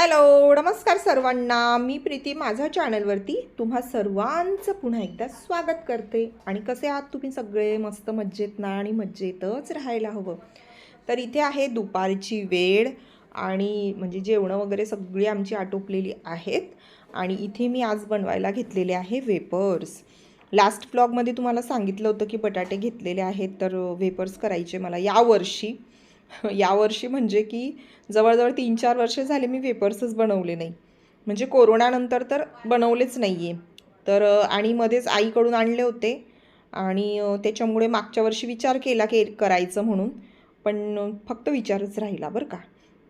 Hello नमस्कार सर्वांना. मी प्रीती माझ्या चॅनलवरती तुम्हा सर्वांचं पुन्हा एकदा स्वागत करते. आणि कसे आहात तुम्ही सगळे? मस्त मज्जेत ना? आणि मज्जेतच राहायला हवं. तर इथे आहे दुपारची वेळ आणि म्हणजे जेवणं वगैरे सगळी आमची आटोपलेली आहेत. आणि इथे मी आज बनवायला घेतलेले आहे वेपर्स. लास्ट ब्लॉगमध्ये तुम्हाला सांगितलं होतं की बटाटे घेतलेले आहेत तर वेपर्स करायचे मला यावर्षी. यावर्षी म्हणजे की जवळजवळ तीन चार वर्ष झाले मी वेपर्सच बनवले नाही. म्हणजे कोरोनानंतर तर बनवलेच नाही आहे तर आणि मध्येच आईकडून आणले होते. आणि त्याच्यामुळे मागच्या वर्षी विचार केला के करायचं म्हणून. पण फक्त विचारच राहिला बरं का.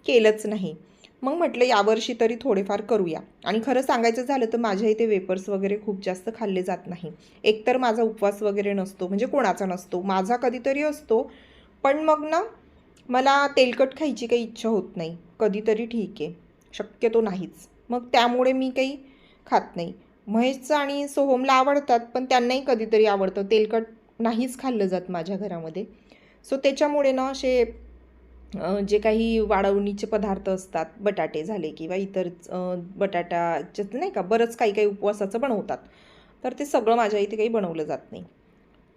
केलंच नाही. मग म्हटलं यावर्षी तरी थोडेफार करूया. आणि खरं सांगायचं झालं तर माझ्या इथे वेपर्स वगैरे खूप जास्त खाल्ले जात नाही. एकतर माझा उपवास वगैरे नसतो. म्हणजे कोणाचा नसतो. माझा कधीतरी असतो. पण मग ना मला तेलकट खायची काही इच्छा होत नाही. कधीतरी ठीक आहे. शक्यतो नाहीच. मग त्यामुळे मी काही खात नाही. महेशचं आणि सोहमला आवडतात पण त्यांनाही कधीतरी आवडतं. तेलकट नाहीच खाल्लं जात माझ्या घरामध्ये. सो त्याच्यामुळे ना असे जे काही वाढवणीचे पदार्थ असतात बटाटे झाले किंवा इतर अं, बटाटाचे नाही का बरंच काही काही उपवासाचं बनवतात. तर ते सगळं माझ्या इथे काही बनवलं जात नाही.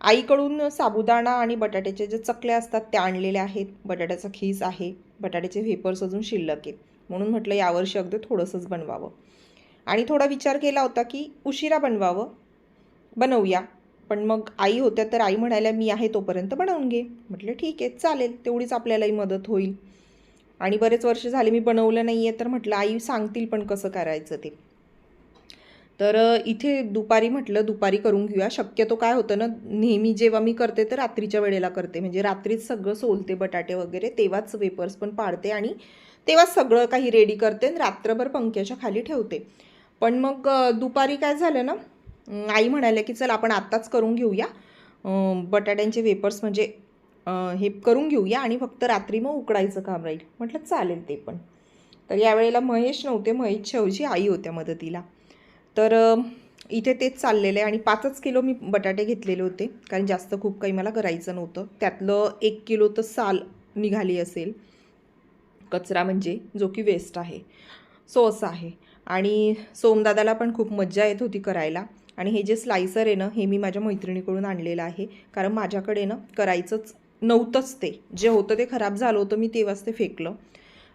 आईकडून साबुदाणा आणि बटाट्याचे जे चकल्या असतात त्या आणलेल्या आहेत. बटाट्याचा खीस आहे. बटाट्याचे व्हेपर्स अजून शिल्लक आहेत. म्हणून म्हटलं यावर्षी अगदी थोडंसंच बनवावं. आणि थोडा विचार केला होता की उशिरा बनवावं. बनवूया. पण मग आई होत्या तर आई म्हणायला मी आहे तोपर्यंत बनवून घे. म्हटलं ठीक आहे चालेल. तेवढीच आपल्यालाही मदत होईल. आणि बरेच वर्ष झाले मी बनवलं नाही आहे तर म्हटलं आई सांगतील पण कसं करायचं ते. तर इथे दुपारी म्हटलं दुपारी करून घेऊया. शक्यतो काय होतं ना नेहमी जेव्हा मी करते तर रात्रीच्या वेळेला करते. म्हणजे रात्रीच सगळं सोलते बटाटे वगैरे तेव्हाच वेपर्स पण पाडते आणि तेव्हाच सगळं काही रेडी करते आणि रात्रभर पंख्याच्या खाली ठेवते. पण मग दुपारी काय झालं ना आई म्हणाल्या की चल आपण आत्ताच करून घेऊया. बटाट्यांचे वेपर्स म्हणजे हे करून घेऊया आणि फक्त रात्री मग उकडायचं काम राहील. म्हटलं चालेल ते पण. तर यावेळेला महेश नव्हते. महेशच्या ऐवजी आई होत्या मदतीला. तर इथे तेच चाललेलं आहे आणि पाचच किलो मी बटाटे घेतलेले होते कारण जास्त खूप काही मला करायचं नव्हतं. त्यातलं एक किलो तर साल निघाली असेल. कचरा म्हणजे जो की वेस्ट आहे. सो असं आहे. आणि सोमदादाला पण खूप मज्जा येत होती करायला. आणि हे जे स्लायसर आहे ना हे मी माझ्या मैत्रिणीकडून आणलेलं आहे. कारण माझ्याकडे ना करायचंच नव्हतंच ते. जे होतं ते खराब झालं होतं मी तेव्हाच ते फेकलं.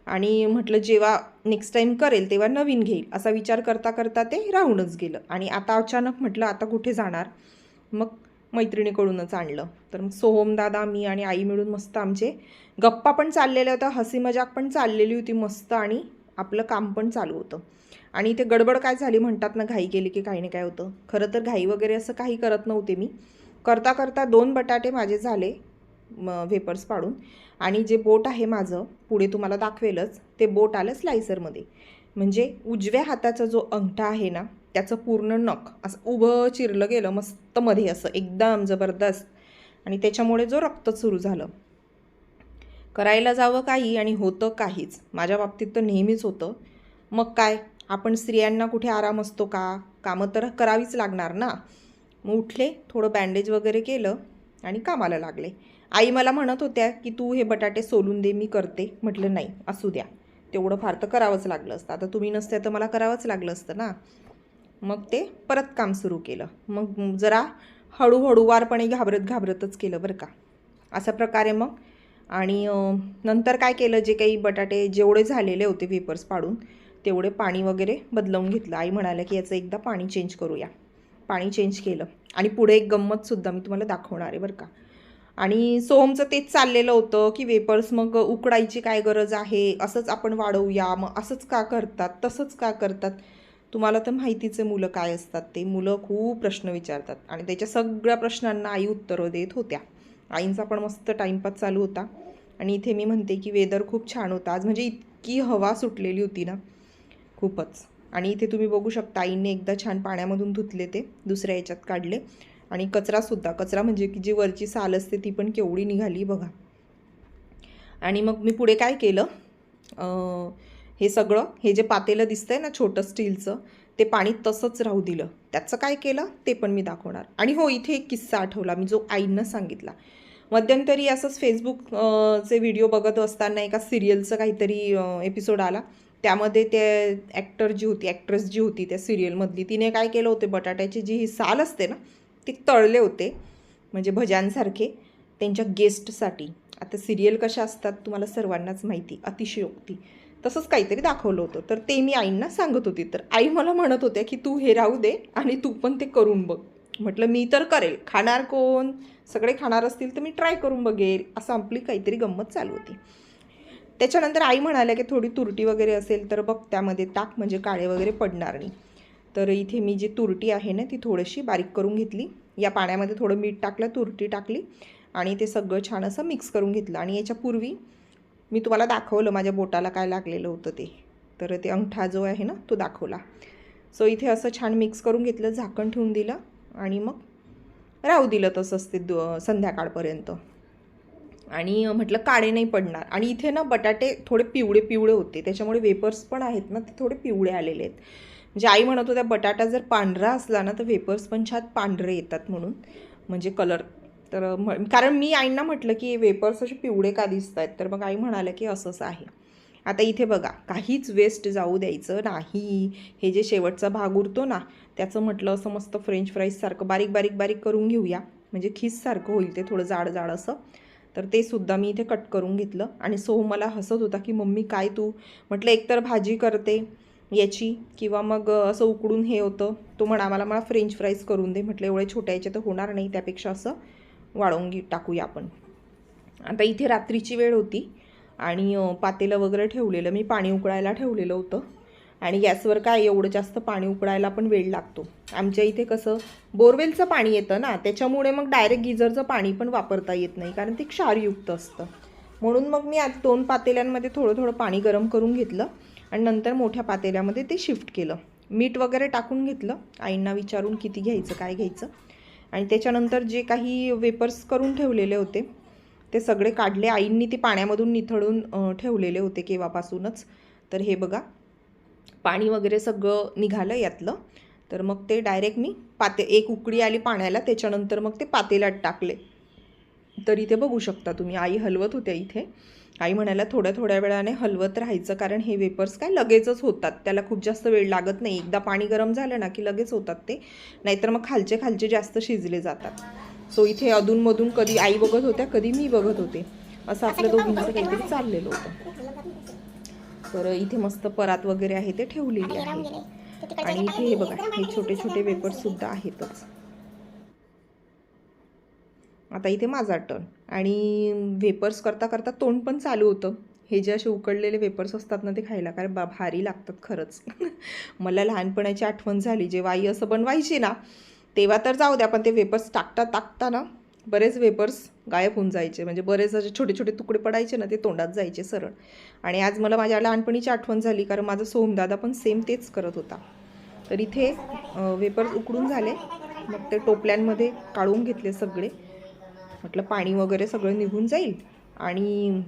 आणि म्हटलं जेव्हा नेक्स्ट टाईम करेल तेव्हा नवीन घेईल. असा विचार करता करता ते राहूनच गेलं. आणि आता अचानक म्हटलं आता कुठे जाणार? मग मैत्रिणीकडूनच आणलं. तर मग सोहम दादा मी आणि आई मिळून मस्त आमचे गप्पा पण चाललेल्या होत्या हसी मजाक पण चाललेली होती मस्त आणि आपलं काम पण चालू होतं. आणि इथे गडबड काय झाली म्हणतात ना घाई केली की काही नाही काय होतं. खरं तर घाई वगैरे असं काही करत नव्हते मी. करता करता दोन बटाटे माझे झाले. वेपर्स पाडून. आणि जे बोट आहे माझं पुढे तुम्हाला दाखवेलच ते बोट आलं स्लायसरमध्ये म्हणजे उजव्या हाताचा जो अंगठा आहे ना त्याचं पूर्ण नख असं उभं चिरलं गेलं मस्त मध्ये असं एकदम जबरदस्त. आणि त्याच्यामुळे जो रक्त सुरू झालं. करायला जावं काही आणि होतं काहीच. माझ्या बाबतीत तर नेहमीच होतं. मग काय? आपण स्त्रियांना कुठे आराम असतो का? कामं तर करावीच लागणार ना. मग उठले थोडं बँडेज वगैरे केलं आणि कामाला लागले. आई मला म्हणत होत्या की तू हे बटाटे सोलून दे मी करते. म्हटलं नाही असू द्या. तेवढं फार तर करावंच लागलं असतं. आता तुम्ही नसत्या तर मला करावंच लागलं असतं ना. मग ते परत काम सुरू केलं. मग जरा हळूहळूवारपणे घाबरत घाबरतच केलं बरं का. अशा प्रकारे मग आणि नंतर काय केलं? जे काही बटाटे जेवढे झालेले होते वेपर्स पाडून तेवढे पाणी वगैरे बदलवून घेतलं. आई म्हणाल्या की याचं एकदा पाणी चेंज करूया. पाणी चेंज केलं. आणि पुढे एक गंमतसुद्धा मी तुम्हाला दाखवणार आहे बरं का. आणि सोहमचं तेच चाललेलं होतं की वेपर्स मग उकडायची काय गरज आहे असंच आपण वाढवूया मग असंच का करतात तसंच का करतात? तुम्हाला तर माहितीचे मुलं काय असतात ते? मुलं खूप प्रश्न विचारतात. आणि त्याच्या सगळ्या प्रश्नांना आई उत्तरं देत होत्या. आईंचा पण मस्त टाईमपास चालू होता. आणि इथे मी म्हणते की वेदर खूप छान होता. आज म्हणजे इतकी हवा सुटलेली होती ना. खूपच. आणि इथे तुम्ही बघू शकता आईने एकदा छान पाण्यामधून धुतले ते दुसऱ्या याच्यात काढले. आणि कचरासुद्धा कचरा म्हणजे की जी वरची साल असते ती पण केवढी निघाली बघा. आणि मग मी पुढे काय केलं? हे सगळं हे जे पातेलं दिसतं आहे ना छोटं स्टीलचं ते पाणी तसंच राहू दिलं. त्याचं काय केलं? ते पण मी दाखवणार. आणि हो इथे एक किस्सा आठवला मी जो आईंना सांगितला. मध्यंतरी असंच फेसबुक चे व्हिडिओ बघत असताना एका सिरियलचं काहीतरी एपिसोड आला. त्यामध्ये ते ॲक्टर जी होती ॲक्ट्रेस जी होती त्या सिरियलमधली तिने काय केलं होते? बटाट्याची जी ही साल असते ना ते तळले होते म्हणजे भज्यांसारखे त्यांच्या गेस्टसाठी. आता सिरियल कशा असतात तुम्हाला सर्वांनाच माहिती अतिशयोक्ती. तसंच काहीतरी दाखवलं होतं. तर ते मी आईंना सांगत होती. तर आई मला म्हणत होत्या की तू हे राहू दे आणि तू पण ते करून बघ. म्हटलं मी तर करेल. खाणार कोण? सगळे खाणार असतील तर मी ट्राय करून बघेल. असं आपली काहीतरी गंमत चालू होती. त्याच्यानंतर आई म्हणाल्या की थोडी तुरटी वगैरे असेल तर बघ त्यामध्ये ताक म्हणजे काळे वगैरे पडणार नाही. तर इथे मी जी तुरटी आहे ना ती थोडीशी बारीक करून घेतली. या पाण्यामध्ये थोडं मीठ टाकलं तुरटी टाकली आणि ते सगळं छान असं मिक्स करून घेतलं. आणि याच्यापूर्वी मी तुम्हाला दाखवलं माझ्या बोटाला काय लागलेलं होतं ते. तर ते अंगठा जो आहे ना तो दाखवला. सो इथे असं छान मिक्स करून घेतलं झाकण ठेवून दिलं आणि मग राहू दिलं तसंच ते दु संध्याकाळपर्यंत. आणि म्हटलं काळे नाही पडणार. आणि इथे ना बटाटे थोडे पिवळे पिवळे होते. त्याच्यामुळे वेपर्स पण आहेत ना ते थोडे पिवळे आलेले आहेत. म्हणजे आई म्हणत होत्या बटाटा जर पांढरा असला ना तर वेपर्स पण छान पांढरे येतात म्हणून. म्हणजे कलर तर म कारण मी आईंना म्हटलं की वेपर्स असे पिवळे का दिसत आहेत तर मग आई म्हणाल्या की असंच आहे. आता इथे बघा काहीच वेस्ट जाऊ द्यायचं नाही. हे जे शेवटचा भाग उरतो ना त्याचं म्हटलं असं मस्त फ्रेंच फ्राईजसारखं बारीक बारीक बारीक करून घेऊया. म्हणजे खीससारखं होईल ते थोडं जाड जाड असं. तर ते सुद्धा मी इथे कट करून घेतलं. आणि सो मला हसत होता की मम्मी काय तू? म्हटलं एकतर भाजी करते. याची किंवा मग असं उकडून हे होतं. तो म्हणा मला मला फ्रेंच फ्राईज करून दे. म्हटलं एवढे छोट्या याचे तर होणार नाही त्यापेक्षा असं वाळवून घे टाकूया आपण. आता इथे रात्रीची वेळ होती आणि पातेलं वगैरे ठेवलेलं मी पाणी उकळायला ठेवलेलं होतं. आणि गॅसवर काय एवढं जास्त पाणी उकळायला पण वेळ लागतो. आमच्या इथे कसं बोरवेलचं पाणी येतं ना त्याच्यामुळे मग डायरेक्ट गिझरचं पाणी पण वापरता येत नाही कारण ते क्षारयुक्त असतं. म्हणून मग मी आज दोन पातेल्यांमध्ये थोडं थोडं पाणी गरम करून घेतलं. आणि नंतर मोठ्या पातेल्यामध्ये ते शिफ्ट केलं. मीठ वगैरे टाकून घेतलं. आईंना विचारून किती घ्यायचं काय घ्यायचं. आणि त्याच्यानंतर जे काही वेपर्स करून ठेवलेले होते ते सगळे काढले. आईंनी ते पाण्यामधून निथळून ठेवलेले होते केव्हापासूनच. तर हे बघा पाणी वगैरे सगळं निघालं यातलं. तर मग ते डायरेक्ट मी पाते एक उकडी आली पाण्याला त्याच्यानंतर मग ते पातेल्यात टाकले. तर इथे बघू शकता तुम्ही आई हलवत होत्या इथे. आई म्हणाल्या थोड्या थोड्या वेळाने हलवत राहायचं कारण हे वेपर्स काय लगेचच होतात. त्याला खूप जास्त वेळ लागत नाही. एकदा पाणी गरम झालं ना की लगेच होतात ते. नाहीतर मग खालचे खालचे जास्त शिजले जातात. सो इथे अधूनमधून कधी आई बघत होत्या कधी मी बघत होते. असं आपल्या दोघींचं काहीतरी चाललेलं होतं. तर इथे मस्त परात वगैरे आहे ते ठेवलेली आहे. आणि इथे हे बघा हे छोटे छोटे वेपर्स सुद्धा आहेतच. आता इथे माझा टर्न आणि वेपर्स करता करता तोंड पण चालू होतं. हे जे असे उकडलेले वेपर्स असतात ना ते खायला. कारण बा भारी लागतात खरंच. मला लहानपणाची आठवण झाली. जेव्हा आई असं बनवायची ना तेव्हा तर जाऊ द्या पण ते वेपर्स टाकता टाकता ना बरेच वेपर्स गायब होऊन जायचे. म्हणजे बरेच असे छोटे छोटे तुकडे पडायचे ना ते तोंडात जायचे सरळ. आणि आज मला माझ्या लहानपणीची आठवण झाली कारण माझा सोमदादा पण सेम तेच करत होता. तर इथे वेपर्स उकडून झाले. मग ते टोपल्यांमध्ये काढून घेतले सगळे. म्हटलं पाणी वगैरे सगळं निघून जाईल आणि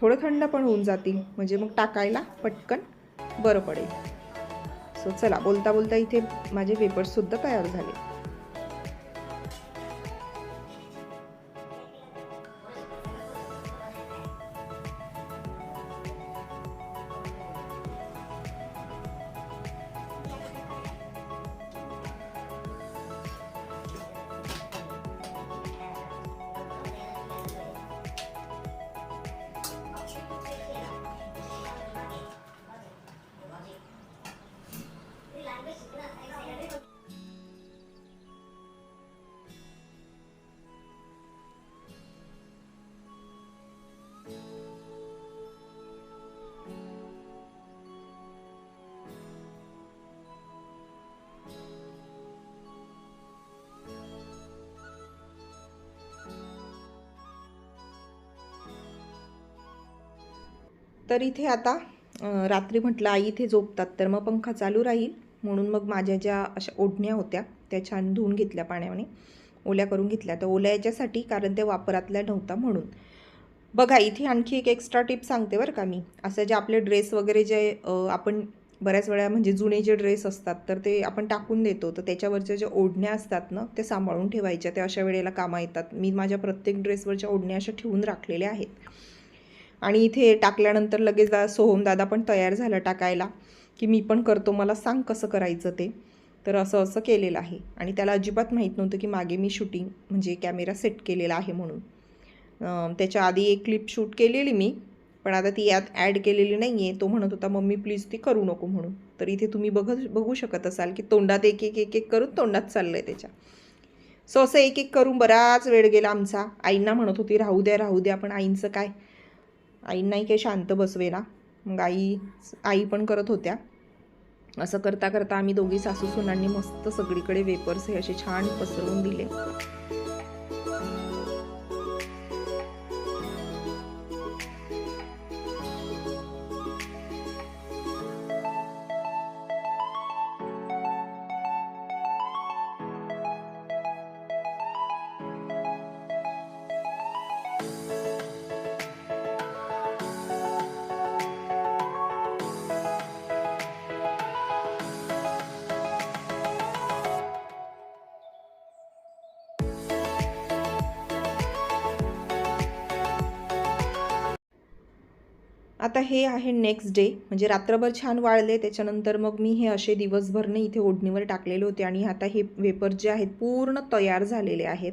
थोडं थंड पण होऊन जातील. म्हणजे मग टाकायला पटकन बरं पडेल. सो चला बोलता बोलता इथे माझे वेपर्ससुद्धा तयार झाले. तर इथे आता रात्री म्हटलं आई इथे झोपतात तर मग पंखा चालू राहील. म्हणून मग माझ्या ज्या अशा ओढण्या होत्या त्या छान धुवून घेतल्या पाण्याने. ओल्या करून घेतल्या. तर ओल्या याच्यासाठी कारण त्या वापरातल्या नव्हता म्हणून. बघा इथे आणखी एक एक्स्ट्रा टिप सांगते बरं का मी. असं जे आपले ड्रेस वगैरे जे आपण बऱ्याच वेळा म्हणजे जुने जे ड्रेस असतात तर ते आपण टाकून देतो. तर त्याच्यावरच्या ज्या ओढण्या असतात ना त्या सांभाळून ठेवायच्या. त्या अशा वेळेला कामा येतात. मी माझ्या प्रत्येक ड्रेसवरच्या ओढण्या अशा ठेवून राखलेल्या आहेत. आणि इथे टाकल्यानंतर लगेच दा सोहम दादा पण तयार झाला टाकायला की मी पण करतो मला सांग कसं करायचं ते. तर असं असं केलेलं आहे. आणि त्याला अजिबात माहीत नव्हतं की मागे मी शूटिंग म्हणजे कॅमेरा सेट केलेला आहे म्हणून. त्याच्या आधी एक क्लिप शूट केलेली मी पण आता ती यात ॲड केलेली नाही आहे तो म्हणत होता मम्मी प्लीज ती करू नको म्हणून. तर इथे तुम्ही बघत बघू शकत असाल की तोंडात एक एक एक एक करून तोंडात चाललं आहे त्याच्या. सो असं एक एक करून बराच वेळ गेला आमचा. आईंना म्हणत होती राहू द्या राहू द्या पण आईंचं काय? आईंनाही काही शांत बसवेला मग आई आई पण करत होत्या. असं करता करता आम्ही दोघी सासू सुनांनी मस्त सगळीकडे वेपर्स हे असे छान पसरवून दिले. आता हे आहे नेक्स्ट डे म्हणजे रात्रभर छान वाळले. त्याच्यानंतर मग मी हे असे दिवसभरने इथे ओढणीवर टाकलेले होते आणि आता हे वेपर जे आहेत पूर्ण तयार झालेले आहेत.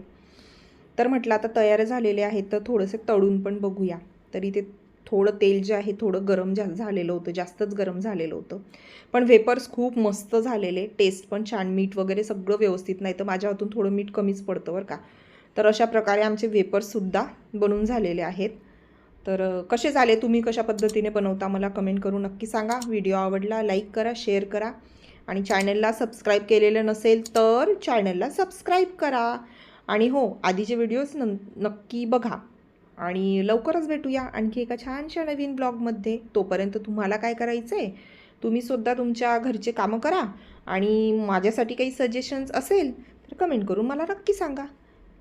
तर म्हटलं आता तयार झालेले आहेत तर थोडंसं तळून पण बघूया. तर इथे थोडं तेल जे आहे थोडं गरम झा झालेलं होतं. जास्तच गरम झालेलं होतं. पण वेपर्स खूप मस्त झालेले. टेस्ट पण छान. मीठ वगैरे सगळं व्यवस्थित नाही. तर माझ्या हातून थोडं मीठ कमीच पडतं बरं का. तर अशा प्रकारे आमचे वेपर्ससुद्धा बनून झालेले आहेत. तर कसे झाले? तुम्ही कशा पद्धतीने बनवता? मला कमेंट करून नक्की सांगा. व्हिडिओ आवडला लाईक करा शेअर करा. आणि चॅनलला सबस्क्राईब केलेलं नसेल तर चॅनलला सबस्क्राईब करा. आणि हो आधीचे व्हिडिओज न नक्की बघा. आणि लवकरच भेटूया आणखी एका छानशा नवीन ब्लॉगमध्ये तोपर्यंत तुम्हाला काय करायचं आहे तुम्ही सुद्धा तुमच्या घरचे कामं करा. आणि माझ्यासाठी काही सजेशन्स असेल तर कमेंट करून मला नक्की सांगा.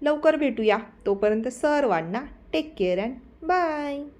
लवकर भेटूया. तोपर्यंत सर्वांना टेक केअर अँड Bye!